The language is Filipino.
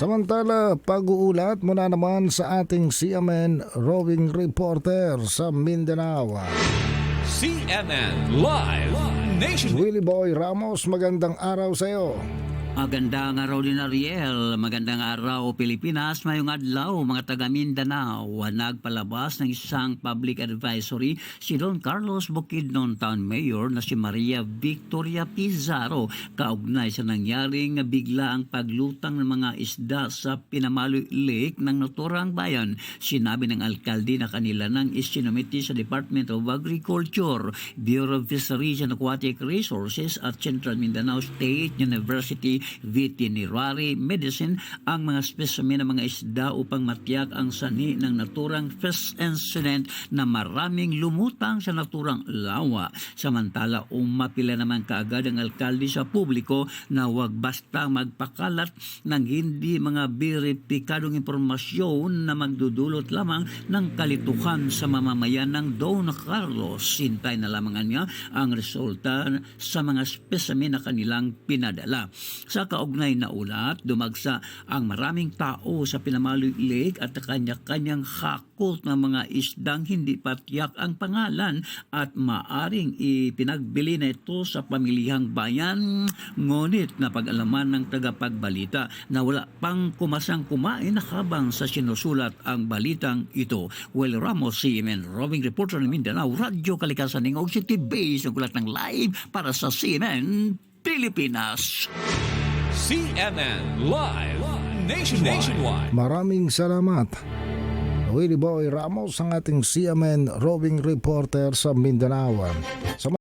Samantala, pag-uulat muna naman sa ating CMN roving reporter sa Mindanao. CNN Live Nation. Willie Boy Ramos, magandang araw sa iyo. Magandang araw din Ariel, magandang araw Pilipinas, mayong adlaw mga taga Mindanao. Nagpalabas ng isang public advisory si Don Carlos Bukidnon Town Mayor na si Maria Victoria Pizarro kaugnay sa nangyaring biglaang paglutang ng mga isda sa Pinamaloy Lake ng naturang bayan. Sinabi ng alkalde na kanila nang isinumiti sa Department of Agriculture, Bureau of Fisheries and Aquatic Resources at Central Mindanao State University Veterinary Medicine ang mga specimen ng mga isda upang matiyak ang sani ng naturang fish incident na maraming lumutang sa naturang lawa. Samantala, umapila naman kaagad ang alkalde sa publiko na huwag basta magpakalat ng hindi mga beripikadong impormasyon na magdudulot lamang ng kalituhan sa mamamayan ng Don Carlos. Sintay na lamang niya ang resulta sa mga specimen na kanilang pinadala. Sa kaugnay na ulat, dumagsa ang maraming tao sa Pinamaloy Lake at kanya-kanyang hakot ng mga isdang hindi patiyak ang pangalan at maaring ipinagbili na ito sa pamilihang bayan. Ngunit napag-alaman ng tagapagbalita na wala pang kumasang kumain habang sa sinusulat ang balitang ito. Well, Ramos, CNN, roving reporter ng Mindanao, Radyo Kalikasan ng City Base, ang kulat ng live para sa CNN Pilipinas. CNN Live Nation. Nationwide. Maraming salamat. Willie Boy Ramos, ang ating CMN roving reporter sa Mindanao. Sa